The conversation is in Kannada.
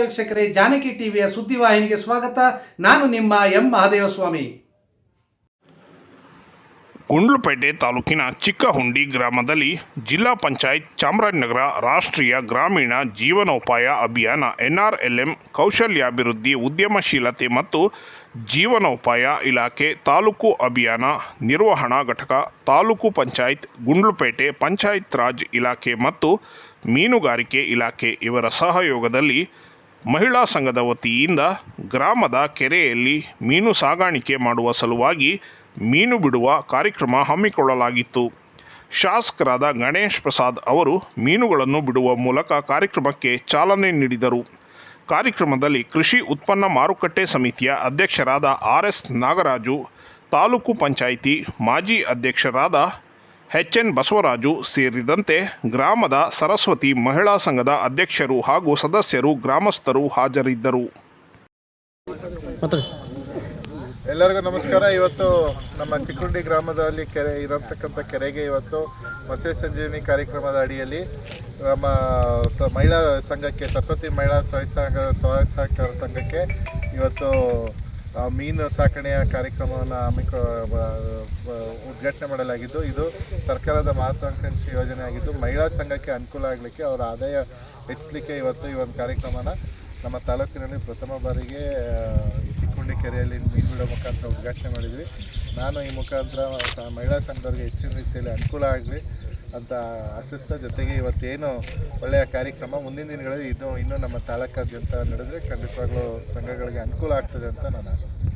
ವೀಕ್ಷಕರೇ ಜಾನಕಿ ಟಿವಿಯ ಸುದ್ದಿವಾಹಿನಿಗೆ ಸ್ವಾಗತ. ನಾನು ನಿಮ್ಮ ಎಂ. ಮಹಾದೇವಸ್ವಾಮಿ. ಗುಂಡ್ಲುಪೇಟೆ ತಾಲೂಕಿನ ಚಿಕ್ಕಹುಂಡಿ ಗ್ರಾಮದಲ್ಲಿ ಜಿಲ್ಲಾ ಪಂಚಾಯತ್ ಚಾಮರಾಜನಗರ ರಾಷ್ಟ್ರೀಯ ಗ್ರಾಮೀಣ ಜೀವನೋಪಾಯ ಅಭಿಯಾನ ಎನ್ಆರ್ಎಲ್ಎಂ ಕೌಶಲ್ಯಾಭಿವೃದ್ಧಿ, ಉದ್ಯಮಶೀಲತೆ ಮತ್ತು ಜೀವನೋಪಾಯ ಇಲಾಖೆ ತಾಲೂಕು ಅಭಿಯಾನ ನಿರ್ವಹಣಾ ಘಟಕ, ತಾಲೂಕು ಪಂಚಾಯತ್, ಗುಂಡ್ಲುಪೇಟೆ ಪಂಚಾಯತ್ ರಾಜ್ ಇಲಾಖೆ ಮತ್ತು ಮೀನುಗಾರಿಕೆ ಇಲಾಖೆ ಇವರ ಸಹಯೋಗದಲ್ಲಿ ಮಹಿಳಾ ಸಂಘದ ವತಿಯಿಂದ ಗ್ರಾಮದ ಕೆರೆಯಲ್ಲಿ ಮೀನು ಸಾಗಾಣಿಕೆ ಮಾಡುವ ಸಲುವಾಗಿ ಮೀನು ಬಿಡುವ ಕಾರ್ಯಕ್ರಮ ಹಮ್ಮಿಕೊಳ್ಳಲಾಗಿತ್ತು. ಶಾಸಕರಾದ ಗಣೇಶ್ ಪ್ರಸಾದ್ ಅವರು ಮೀನುಗಳನ್ನು ಬಿಡುವ ಮೂಲಕ ಕಾರ್ಯಕ್ರಮಕ್ಕೆ ಚಾಲನೆ ನೀಡಿದರು. ಕಾರ್ಯಕ್ರಮದಲ್ಲಿ ಕೃಷಿ ಉತ್ಪನ್ನ ಮಾರುಕಟ್ಟೆ ಸಮಿತಿಯ ಅಧ್ಯಕ್ಷರಾದ ಆರ್ ಎಸ್ ನಾಗರಾಜು, ತಾಲೂಕು ಪಂಚಾಯಿತಿ ಮಾಜಿ ಅಧ್ಯಕ್ಷರಾದ ಎಚ್ ಎನ್ ಬಸವರಾಜು ಸೇರಿದಂತೆ ಗ್ರಾಮದ ಸರಸ್ವತಿ ಮಹಿಳಾ ಸಂಘದ ಅಧ್ಯಕ್ಷರು ಹಾಗೂ ಸದಸ್ಯರು ಗ್ರಾಮಸ್ಥರು ಹಾಜರಿದ್ದರು. ಎಲ್ಲರಿಗೂ ನಮಸ್ಕಾರ. ಇವತ್ತು ನಮ್ಮ ಚಿಕ್ಕುಂಡಿ ಗ್ರಾಮದಲ್ಲಿ ಕೆರೆ ಇರತಕ್ಕಂಥ ಕೆರೆಗೆ ಇವತ್ತು ಮತ್ಸ್ಯ ಸಂಜೀವಿನಿ ಕಾರ್ಯಕ್ರಮದ ಅಡಿಯಲ್ಲಿ ನಮ್ಮ ಸ ಮಹಿಳಾ ಸಂಘಕ್ಕೆ, ಸರಸ್ವತಿ ಮಹಿಳಾ ಸ್ವಯಂ ಸಹಕಾರ ಸಂಘಕ್ಕೆ ಇವತ್ತು ಮೀನು ಸಾಕಣೆಯ ಕಾರ್ಯಕ್ರಮವನ್ನು ಹಮ್ಮಿಕೊ ಉದ್ಘಾಟನೆ ಮಾಡಲಾಗಿದ್ದು, ಇದು ಸರ್ಕಾರದ ಮಹತ್ವಾಕಾಂಕ್ಷಿ ಯೋಜನೆ ಆಗಿದ್ದು, ಮಹಿಳಾ ಸಂಘಕ್ಕೆ ಅನುಕೂಲ ಆಗಲಿಕ್ಕೆ ಅವರ ಆದಾಯ ಹೆಚ್ಚಲಿಕ್ಕೆ ಇವತ್ತು ಈ ಒಂದು ಕಾರ್ಯಕ್ರಮನ ನಮ್ಮ ತಾಲೂಕಿನಲ್ಲಿ ಪ್ರಥಮ ಬಾರಿಗೆ ಚಿಕ್ಕುಂಡಿ ಕೆರೆಯಲ್ಲಿ ಮೀನು ಬಿಡೋ ಮುಖಾಂತರ ಉದ್ಘಾಟನೆ ಮಾಡಿದ್ವಿ. ನಾನು ಈ ಮುಖಾಂತರ ಮಹಿಳಾ ಸಂಘದವ್ರಿಗೆ ಹೆಚ್ಚಿನ ರೀತಿಯಲ್ಲಿ ಅನುಕೂಲ ಆಗಲಿ ಅಂತ ಆಶಿಸ್ತಾ, ಜೊತೆಗೆ ಇವತ್ತೇನು ಒಳ್ಳೆಯ ಕಾರ್ಯಕ್ರಮ, ಮುಂದಿನ ದಿನಗಳಲ್ಲಿ ಇದು ಇನ್ನೂ ನಮ್ಮ ತಾಲೂಕಾದ್ಯಂತ ನಡೆದರೆ ಖಂಡಿತವಾಗ್ಲೂ ಸಂಘಗಳಿಗೆ ಅನುಕೂಲ ಆಗ್ತದೆ ಅಂತ ನಾನು ಆಶಿಸ್ತೀನಿ.